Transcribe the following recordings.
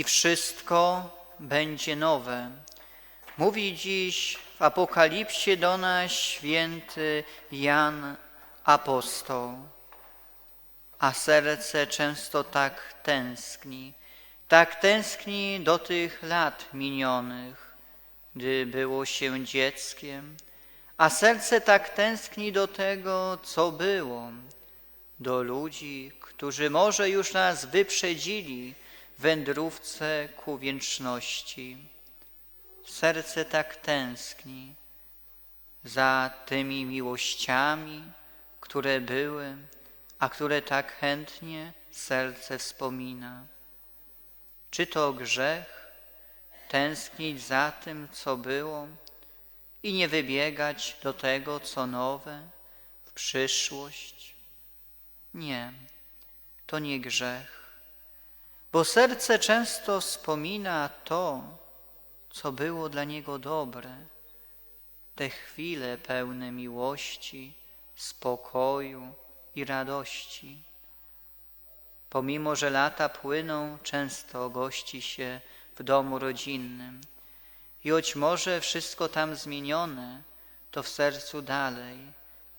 i wszystko będzie nowe. Mówi dziś w Apokalipsie do nas święty Jan Apostoł, a serce często tak tęskni, tak tęskni do tych lat minionych, gdy było się dzieckiem, a serce tak tęskni do tego, co było, do ludzi, którzy może już nas wyprzedzili wędrówce ku wieczności. Serce tak tęskni za tymi miłościami, które były, a które tak chętnie serce wspomina. Czy to grzech tęsknić za tym, co było i nie wybiegać do tego, co nowe, w przyszłość? Nie, to nie grzech, bo serce często wspomina to, co było dla niego dobre, te chwile pełne miłości, spokoju i radości. Pomimo, że lata płyną, często gości się w domu rodzinnym i choć może wszystko tam zmienione, to w sercu dalej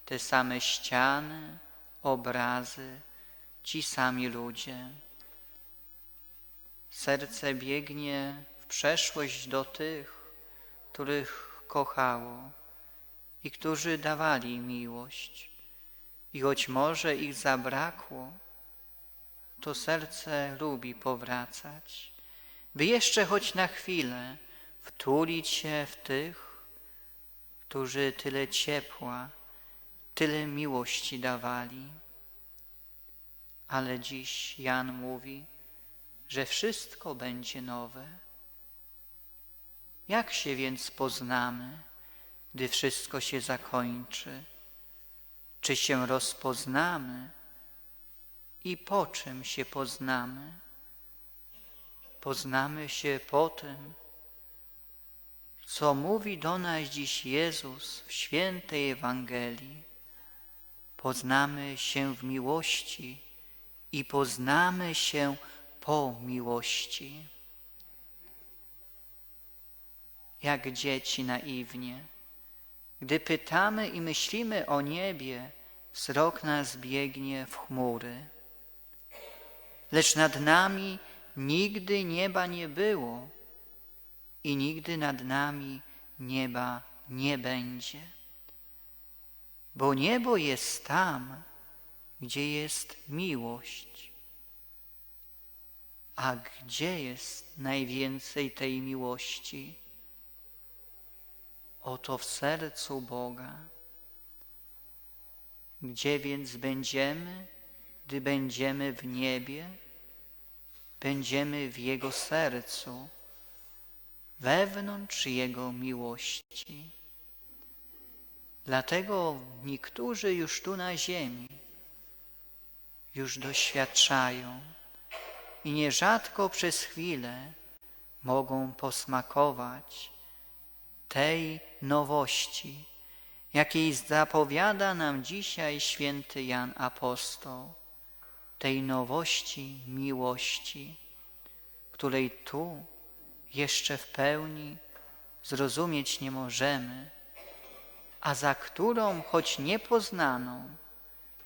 te same ściany, obrazy, ci sami ludzie. Serce biegnie w przeszłość do tych, których kochało i którzy dawali miłość. I choć może ich zabrakło, to serce lubi powracać, by jeszcze choć na chwilę wtulić się w tych, którzy tyle ciepła, tyle miłości dawali. Ale dziś Jan mówi, że wszystko będzie nowe. Jak się więc poznamy, gdy wszystko się zakończy? Czy się rozpoznamy i po czym się poznamy? Poznamy się po tym, co mówi do nas dziś Jezus w świętej Ewangelii. Poznamy się w miłości i poznamy się po miłości. Jak dzieci naiwnie, gdy pytamy i myślimy o niebie, wzrok nas biegnie w chmury. Lecz nad nami nigdy nieba nie było i nigdy nad nami nieba nie będzie. Bo niebo jest tam, gdzie jest miłość. A gdzie jest najwięcej tej miłości? Oto w sercu Boga. Gdzie więc będziemy, gdy będziemy w niebie? Będziemy w Jego sercu, wewnątrz Jego miłości. Dlatego niektórzy już tu na ziemi już doświadczają i nierzadko przez chwilę mogą posmakować tej nowości, jakiej zapowiada nam dzisiaj święty Jan Apostoł, tej nowości miłości, której tu jeszcze w pełni zrozumieć nie możemy, a za którą, choć niepoznaną,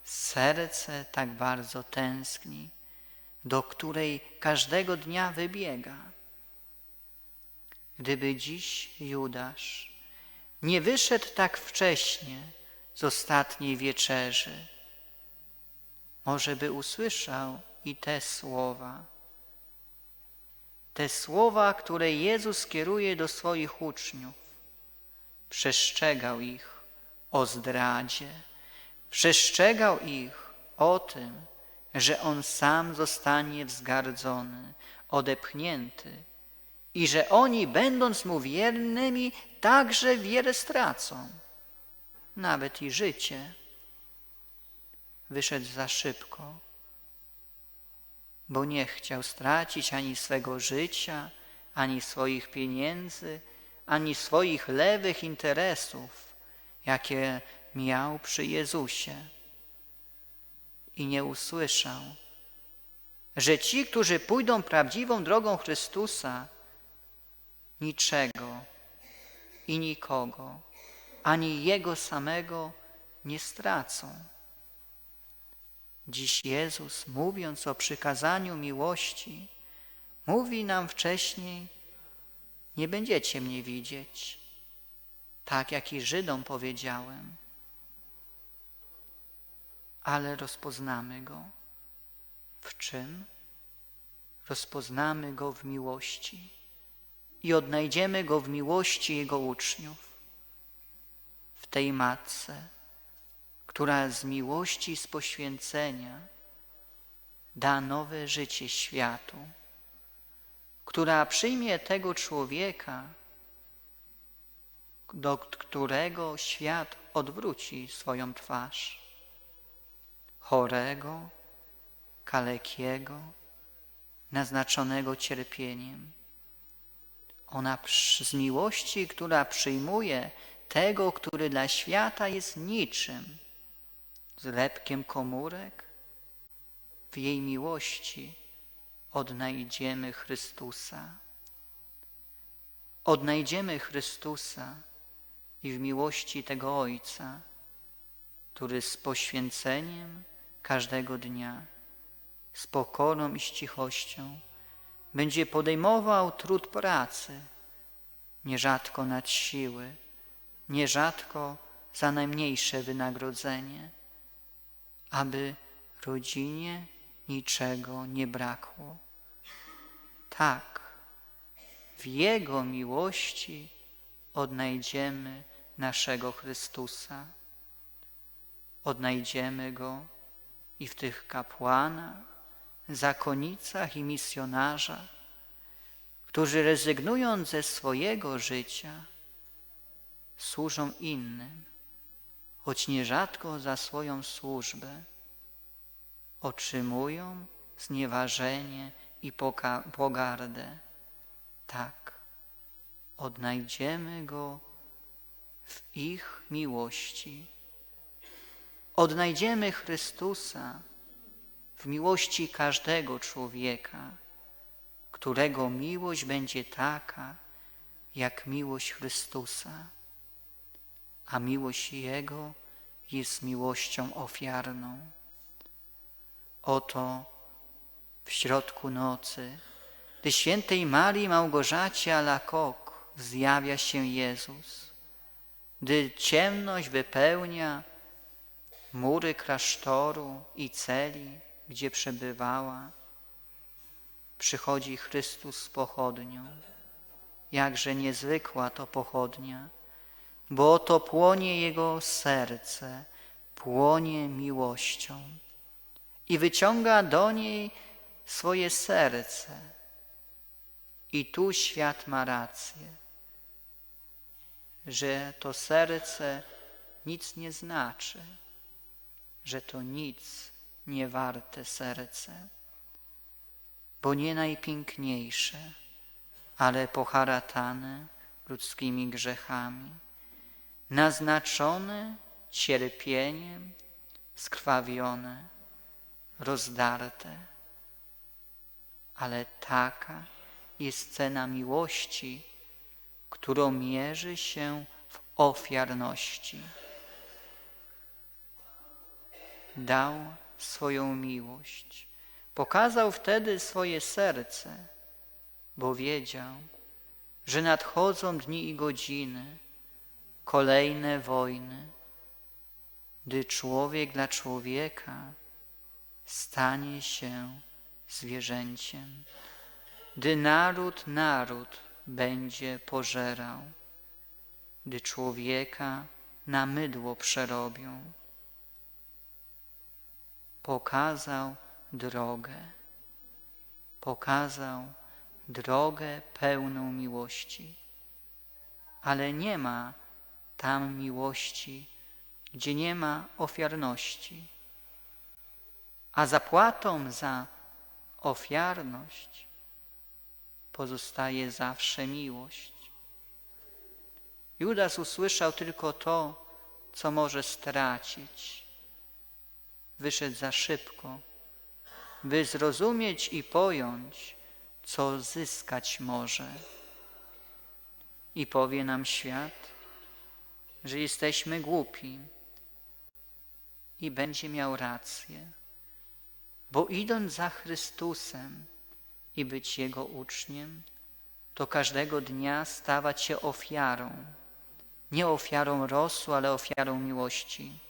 serce tak bardzo tęskni, do której każdego dnia wybiega. Gdyby dziś Judasz nie wyszedł tak wcześnie z ostatniej wieczerzy, może by usłyszał i te słowa. Te słowa, które Jezus kieruje do swoich uczniów. Przestrzegał ich o zdradzie, przestrzegał ich o tym, że On sam zostanie wzgardzony, odepchnięty i że oni, będąc Mu wiernymi, także wiele stracą, nawet i życie. Wyszedł za szybko, bo nie chciał stracić ani swego życia, ani swoich pieniędzy, ani swoich lewych interesów, jakie miał przy Jezusie. I nie usłyszał, że ci, którzy pójdą prawdziwą drogą Chrystusa, niczego i nikogo, ani Jego samego nie stracą. Dziś Jezus, mówiąc o przykazaniu miłości, mówi nam wcześniej, nie będziecie mnie widzieć, tak jak i Żydom powiedziałem, ale rozpoznamy Go. W czym? Rozpoznamy Go w miłości i odnajdziemy Go w miłości Jego uczniów, w tej Matce, która z miłości, z poświęcenia da nowe życie światu, która przyjmie tego człowieka, do którego świat odwróci swoją twarz, chorego, kalekiego, naznaczonego cierpieniem. Ona z miłości, która przyjmuje tego, który dla świata jest niczym, zlepkiem komórek, w jej miłości odnajdziemy Chrystusa. Odnajdziemy Chrystusa i w miłości tego Ojca, który z poświęceniem każdego dnia, z pokorą i z cichością będzie podejmował trud pracy, nierzadko nad siły, nierzadko za najmniejsze wynagrodzenie aby rodzinie niczego nie brakło. Tak, w Jego miłości odnajdziemy naszego Chrystusa. Odnajdziemy Go i w tych kapłanach, zakonicach i misjonarzach, którzy rezygnując ze swojego życia, służą innym choć nierzadko za swoją służbę otrzymują znieważenie i pogardę. Tak, odnajdziemy Go w ich miłości. Odnajdziemy Chrystusa w miłości każdego człowieka, którego miłość będzie taka, jak miłość Chrystusa a miłość Jego jest miłością ofiarną. Oto w środku nocy, gdy świętej Marii Małgorzacie Alakok zjawia się Jezus, gdy ciemność wypełnia mury klasztoru i celi, gdzie przebywała, przychodzi Chrystus z pochodnią. Jakże niezwykła to pochodnia bo oto płonie jego serce, płonie miłością i wyciąga do niej swoje serce. I tu świat ma rację, że to serce nic nie znaczy, że to nic nie warte serce, bo nie najpiękniejsze, ale poharatane ludzkimi grzechami naznaczone cierpieniem, skrwawione, rozdarte. Ale taka jest cena miłości, którą mierzy się w ofiarności. Dał swoją miłość, pokazał wtedy swoje serce, bo wiedział, że nadchodzą dni i godziny, kolejne wojny, gdy człowiek dla człowieka stanie się zwierzęciem, gdy naród naród będzie pożerał, gdy człowieka na mydło przerobią. Pokazał drogę, pokazał drogę pełną miłości, ale nie ma tam miłości, gdzie nie ma ofiarności. A zapłatą za ofiarność pozostaje zawsze miłość. Judas usłyszał tylko to, co może stracić. Wyszedł za szybko, by zrozumieć i pojąć, co zyskać może. I powie nam świat, że jesteśmy głupi i będzie miał rację, bo idąc za Chrystusem i być Jego uczniem, to każdego dnia stawać się ofiarą, nie ofiarą rosu, ale ofiarą miłości.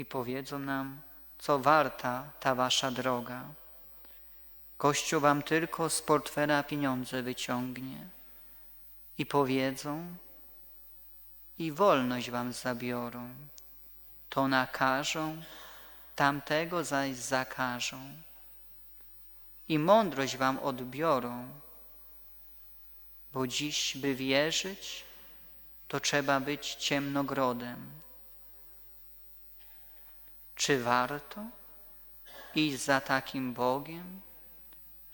I powiedzą nam, co warta ta wasza droga. Kościół wam tylko z portfela pieniądze wyciągnie i powiedzą, i wolność wam zabiorą. To nakażą, tamtego zaś zakażą. I mądrość wam odbiorą, bo dziś, by wierzyć, to trzeba być ciemnogrodem. Czy warto iść za takim Bogiem?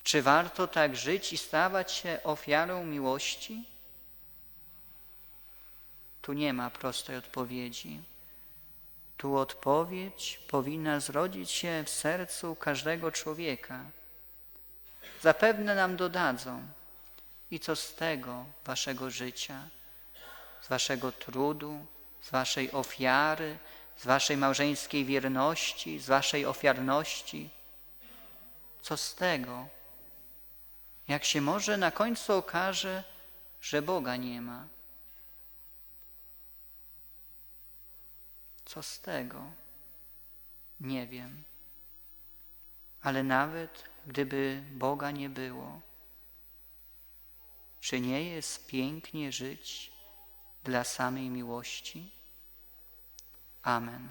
Czy warto tak żyć i stawać się ofiarą miłości? Tu nie ma prostej odpowiedzi. Tu odpowiedź powinna zrodzić się w sercu każdego człowieka. Zapewne nam dodadzą, i co z tego waszego życia, z waszego trudu, z waszej ofiary, z waszej małżeńskiej wierności, z waszej ofiarności? Co z tego, jak się może na końcu okaże, że Boga nie ma? Co z tego? Nie wiem. Ale nawet gdyby Boga nie było, czy nie jest pięknie żyć dla samej miłości? Amen.